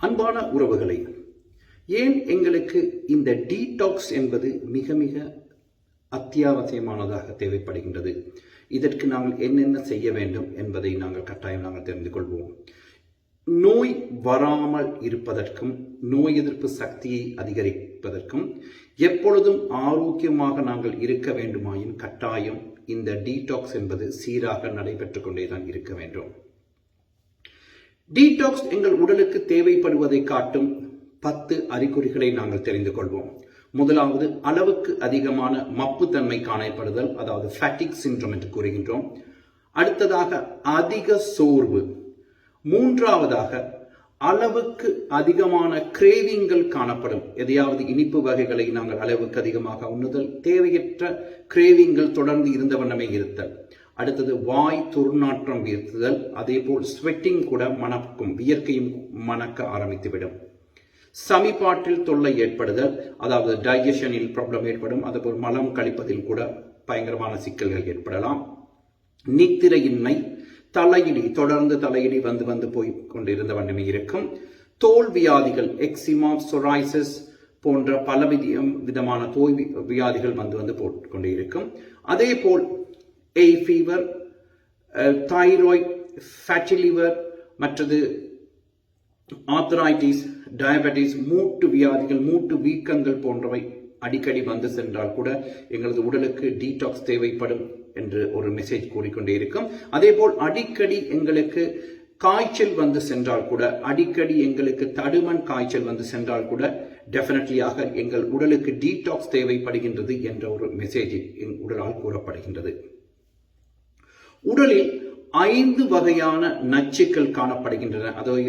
அன்பான உறவுகளை ஏன் எங்களுக்கு இந்த டீடாக்ஸ் என்பது மிக மிக அத்தியாவசியமானதாக தேவைப்படுகின்றது? இதற்கு நாங்கள் என்னென்ன செய்ய வேண்டும் என்பதை நாங்கள் கட்டாயம் நாங்கள் தெரிந்து கொள்வோம். நோய் வராமல் இருப்பதற்கும் நோய் எதிர்ப்பு சக்தியை அதிகரிப்பதற்கும் எப்பொழுதும் ஆரோக்கியமாக நாங்கள் இருக்க வேண்டுமாயின் கட்டாயம் இந்த டீடாக்ஸ் என்பது சீராக நடைபெற்றுக் கொண்டேதான் இருக்க வேண்டும். டீடாக்ஸ் எங்கள் உடலுக்கு தேவைப்படுவதை காட்டும் பத்து அறிகுறிகளை நாங்கள் தெரிந்து கொள்வோம். முதலாவது அளவுக்கு அதிகமான மப்புத்தன்மை காணப்படுதல் அதாவது ஃபேட்டிக் சின்ட்ரம் என்று கூறுகின்றோம். அடுத்ததாக அதிக சோர்வு. மூன்றாவதாக அளவுக்கு அதிகமான கிரேவிங்கள் காணப்படும். எதையாவது இனிப்பு வகைகளை நாங்கள் அளவுக்கு அதிகமாக உண்ணுதல் தேவையற்ற கிரேவிங்கள் தொடர்ந்து இருந்த வண்ணமே இருத்தல். அடுத்தது வாய் துர்நாற்றம் வீர்த்துதல் அதே போல் ஸ்வெட்டிங் கூட மணக்கும் வியர்க்கையும் மணக்க ஆரம்பித்துவிடும். சமிபாட்டில் தொல்லை ஏற்படுதல் அதாவது டைஜஷனில் ப்ராப்ளம் ஏற்படும் அதுபோல் மலம் கழிப்பதில் கூட பயங்கரமான சிக்கல்கள் ஏற்படலாம். நித்திரையின்மை தலையிடி தொடர்ந்து தலையிடி வந்து வந்து போய் கொண்டிருந்த வண்ணமே இருக்கும். தோல் வியாதிகள் எக்ஸிமா சொராய்சஸ் போன்ற பல விதமான தோல் வியாதிகள் வந்து வந்து போட்டுக்கொண்டே இருக்கும் அதே போல் a fever thyroid fatty liver மற்றது ஆத்தரைட்டிஸ் டயபெட்டிஸ் மூட்டு வியாதிகள் மூட்டு வீக்கங்கள் போன்றவை அடிக்கடி வந்து சென்றால் கூட எங்களது உடலுக்கு டீடாக்ஸ் தேவைப்படும் என்று ஒரு மெசேஜ் கூறிக்கொண்டே இருக்கும். அதே போல் அடிக்கடி எங்களுக்கு காய்ச்சல் வந்து சென்றால் கூட அடிக்கடி எங்களுக்கு தடுமன் காய்ச்சல் வந்து சென்றால் கூட டெஃபினெட்லியாக எங்கள் உடலுக்கு டீடாக்ஸ் தேவைப்படுகின்றது என்ற ஒரு மெசேஜ் என் உடலால் கூறப்படுகின்றது. உடலில் ஐந்து வகையான நச்சுக்கள் காணப்படுகின்றன. அதாவது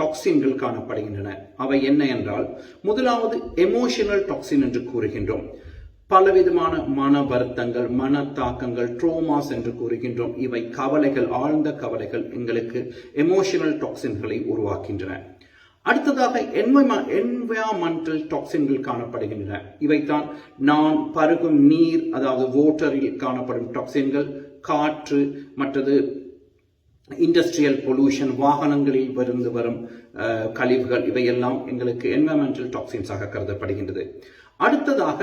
டாக்ஸின்கள் காணப்படுகின்றன. அவை என்ன என்றால் முதலாவது எமோஷனல் டாக்ஸின் என்று கூறுகின்றோம். பலவிதமான மன வருத்தங்கள் மன தாக்கங்கள் ட்ரோமாஸ் என்று கூறுகின்றோம். இவை கவலைகள் ஆழ்ந்த கவலைகள் எங்களுக்கு எமோஷனல் டாக்ஸின்களை உருவாக்கின்றன. அடுத்ததாக என்வயாமெண்டல் டாக்ஸின்கள் காணப்படுகின்றன. இவைதான் நான் பருகும் நீர் அதாவது ஓட்டரில் காணப்படும் டாக்ஸின்கள் காற்று மற்றது இண்டஸ்ட்ரியல் பொல்யூஷன் வாகனங்களில் இருந்து வரும் கழிவுகள் இவையெல்லாம் எங்களுக்கு என்வயர்மெண்டல் டாக்ஸின்ஸாக கருதப்படுகின்றது. அடுத்ததாக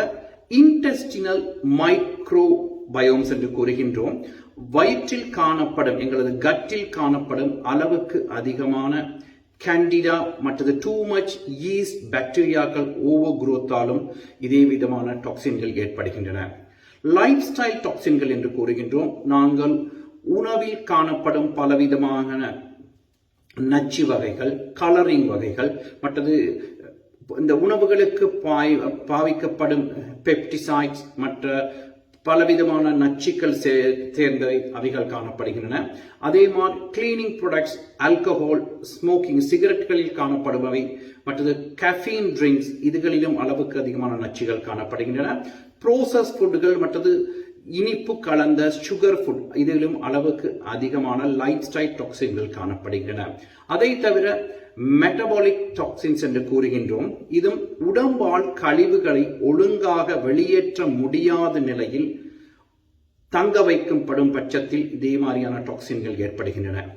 இன்டெஸ்டினல் மைக்ரோ பயோம்ஸ் என்று கூறுகின்றோம். வயிற்றில் காணப்படும் எங்களது கட்டில் காணப்படும் அளவுக்கு அதிகமான கேண்டிடா மற்றது டூ மச் ஈஸ்ட் பாக்டீரியாக்கள் ஓவர் குரோத்தாலும் இதே விதமான டாக்ஸின்கள் ஏற்படுகின்றன. லைஃப் ஸ்டைல் டாக்ஸின்கள் என்று கூறுகின்றோம். நாங்கள் உணவில் காணப்படும் பலவிதமான நச்சு வகைகள் கலரிங் வகைகள் மற்றது இந்த உணவுகளுக்கு பாய் பாவிக்கப்படும் பெப்டிசைட்ஸ் மற்ற பலவிதமான நச்சுக்கள் சேர்ந்தவை அவைகள் காணப்படுகின்றன. அதே மாதிரி கிளீனிங் ப்ராடக்ட்ஸ் ஆல்கஹால் ஸ்மோக்கிங் சிகரெட்களில் காணப்படுபவை. மற்றது கஃபீன் ட்ரிங்க்ஸ் இதுகளிலும் அளவுக்கு அதிகமான நச்சுகள் காணப்படுகின்றன. ப்ரோசஸ் ஃபுட்டுகள் மற்றது இனிப்பு கலந்த சுகர் ஃபுட் இதிலும் அளவுக்கு அதிகமான லைஃப் ஸ்டைல் டாக்ஸின்கள் காணப்படுகின்றன. அதை தவிர மெட்டபாலிக் டாக்ஸின்ஸ் என்று கூறுகின்றோம். இதும் உடம்பால் கழிவுகளை ஒழுங்காக வெளியேற்ற முடியாத நிலையில் தங்க வைக்கப்படும் பட்சத்தில் இதே மாதிரியான டாக்ஸின்கள் ஏற்படுகின்றன.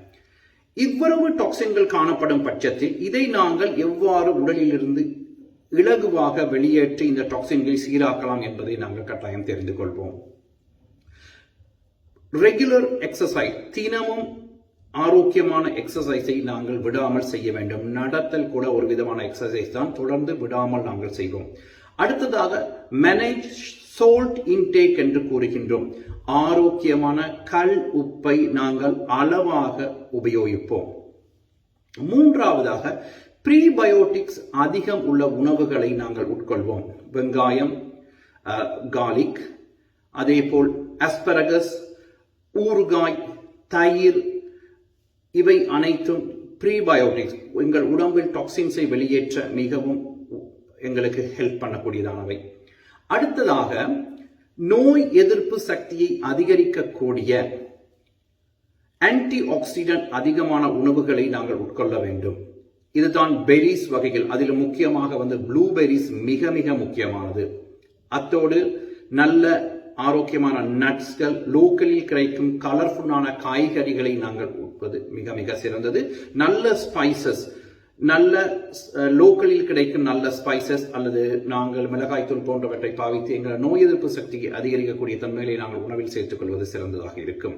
இவ்வளவு டாக்ஸின்கள் காணப்படும் பட்சத்தில் இதை நாங்கள் எவ்வாறு உடலிலிருந்து இலகுவாக வெளியேற்றி இந்த டாக்ஸின்களை சீராக்கலாம் என்பதை நாங்கள் கட்டாயம் தெரிந்து கொள்வோம். ரெகுலர் எக்ஸசைஸ் தினமும் ஆரோக்கியமான எக்ஸசைஸை நாங்கள் விடாமல் செய்ய வேண்டும். நடத்தல் கூட ஒரு விதமான எக்ஸசைஸ் தான். தொடர்ந்து விடாமல் நாங்கள் செய்வோம். அடுத்ததாக மேனேஜ் சோல்ட் இன்டேக் என்று கூறுகின்றோம். ஆரோக்கியமான கல் உப்பை நாங்கள் அளவாக உபயோகிப்போம். மூன்றாவதாக ப்ரீபயோட்டிக்ஸ் அதிகம் உள்ள உணவுகளை நாங்கள் உட்கொள்வோம். வெங்காயம் கார்லிக் அதே போல் அஸ்பரகஸ் ஊறுகாய் தயிர் இவை அனைத்தும் ப்ரீபயோட்டிக்ஸ் எங்கள் உடம்பில் டாக்ஸின்ஸை வெளியேற்ற மிகவும் எங்களுக்கு ஹெல்ப் பண்ணக்கூடியதானவை அடுத்ததாக நோய் எதிர்ப்பு சக்தியை அதிகரிக்கக்கூடிய ஆன்டி ஆக்சிடென்ட் அதிகமான உணவுகளை நாங்கள் உட்கொள்ள வேண்டும். இதுதான் பெரிஸ் வகைகள். அதில் முக்கியமாக வந்து ப்ளூபெரிஸ் மிக மிக முக்கியமானது. அத்தோடு நல்ல ஆரோக்கியமான நட்ஸ்கள் லோக்கலில் கிடைக்கும் கலர்ஃபுல்லான காய்கறிகளை நாங்கள் உட்பது. மிக மிக சிறந்தது. நல்ல ஸ்பைசஸ் நல்ல லோக்கலில் கிடைக்கும் நல்ல ஸ்பைசஸ் அல்லது நாங்கள் மிளகாய்த்தூள் போன்றவற்றை பாவித்து எங்கள் நோய் எதிர்ப்பு சக்தியை அதிகரிக்கக்கூடிய தன்மைகளை நாங்கள் உணவில் சேர்த்துக் கொள்வது சிறந்ததாக இருக்கும்.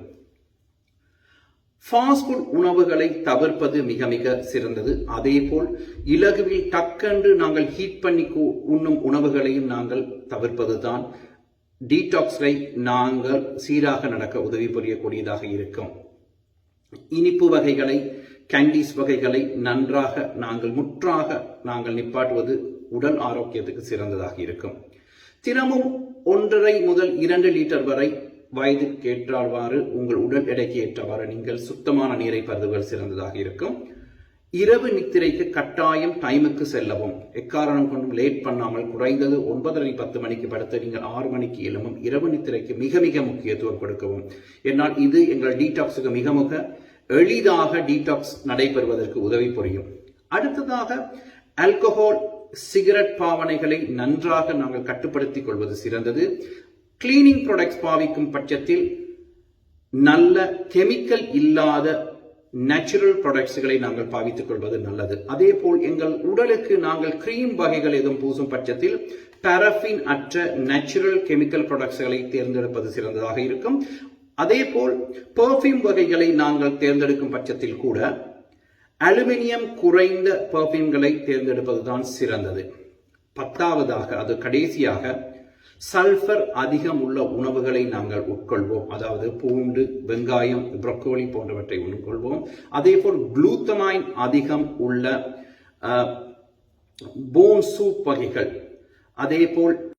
ஃபாஸ்ட் ஃபுட் உணவுகளை தவிர்ப்பது மிக மிக சிறந்தது. அதே போல் இலகுவில் டக்கென்று நாங்கள் ஹீட் பண்ணி கு- உண்ணும் உணவுகளையும் நாங்கள் தவிர்ப்பதுதான் டீடாக்ஸை நாங்கள் சீராக நடக்க உதவி புரியக்கூடியதாக இருக்கும். இனிப்பு வகைகளை கேண்டீஸ் வகைகளை நன்றாக நாங்கள் முற்றாக நாங்கள் நிப்பாட்டுவது உடல் ஆரோக்கியத்துக்கு சிறந்ததாக இருக்கும். தினமும் ஒன்றரை முதல் இரண்டு லிட்டர் வரை வயதுக்கு ஏற்றவாறு உங்கள் உடல் எடைக்கு ஏற்றவாறு நீங்கள் சுத்தமான நீரை பருதுகள் சிறந்ததாக இருக்கும். இரவு நித்திரைக்கு கட்டாயம் டைமுக்கு செல்லவும். எக்காரணம் கொண்டும் லேட் பண்ணாமல் குறைந்தது ஒன்பதரை பத்து மணிக்கு படுத்து நீங்கள் ஆறு மணிக்கு எழும்பும் இரவு நித்திரைக்கு மிக மிக முக்கியத்துவம் கொடுக்கவும். என்னால் இது எங்கள் டீடாக்ஸுக்கு மிக மிக எளிதாக டீடாக்ஸ் நடைபெறுவதற்கு உதவி புரியும். அடுத்ததாக ஆல்கஹால் சிகரெட் பாவனைகளை நன்றாக நாங்கள் கட்டுப்படுத்திக் கொள்வது சிறந்தது. கிளீனிங் ப்ராடக்ட்ஸ் பாவிக்கும் பட்சத்தில் நல்ல கெமிக்கல் இல்லாத நேச்சுரல் ப்ராடக்ட்ஸ்களை நாங்கள் பாவித்துக் கொள்வது நல்லது. அதே போல் எங்கள் உடலுக்கு நாங்கள் கிரீம் வகைகள் எதுவும் பூசும் பட்சத்தில் பாரஃபின் அற்ற நேச்சுரல் கெமிக்கல் ப்ராடக்ட்ஸ்களை தேர்ந்தெடுப்பது சிறந்ததாக இருக்கும். அதே போல் பெர்ஃப்யூம் வகைகளை நாங்கள் தேர்ந்தெடுக்கும் பட்சத்தில் கூட அலுமினியம் குறைந்த பெர்ஃப்யூம்களை தேர்ந்தெடுப்பதுதான் சிறந்தது. பத்தாவதாக அது கடைசியாக சல்ஃபர் அதிகம் உள்ள உணவுகளை நாங்கள் உட்கொள்வோம். அதாவது பூண்டு வெங்காயம் ப்ரொக்கோலி போன்றவற்றை உட்கொள்வோம். அதே போல் குளூத்தமைன் அதிகம் உள்ள போன் சூப் வகைகள். அதே போல்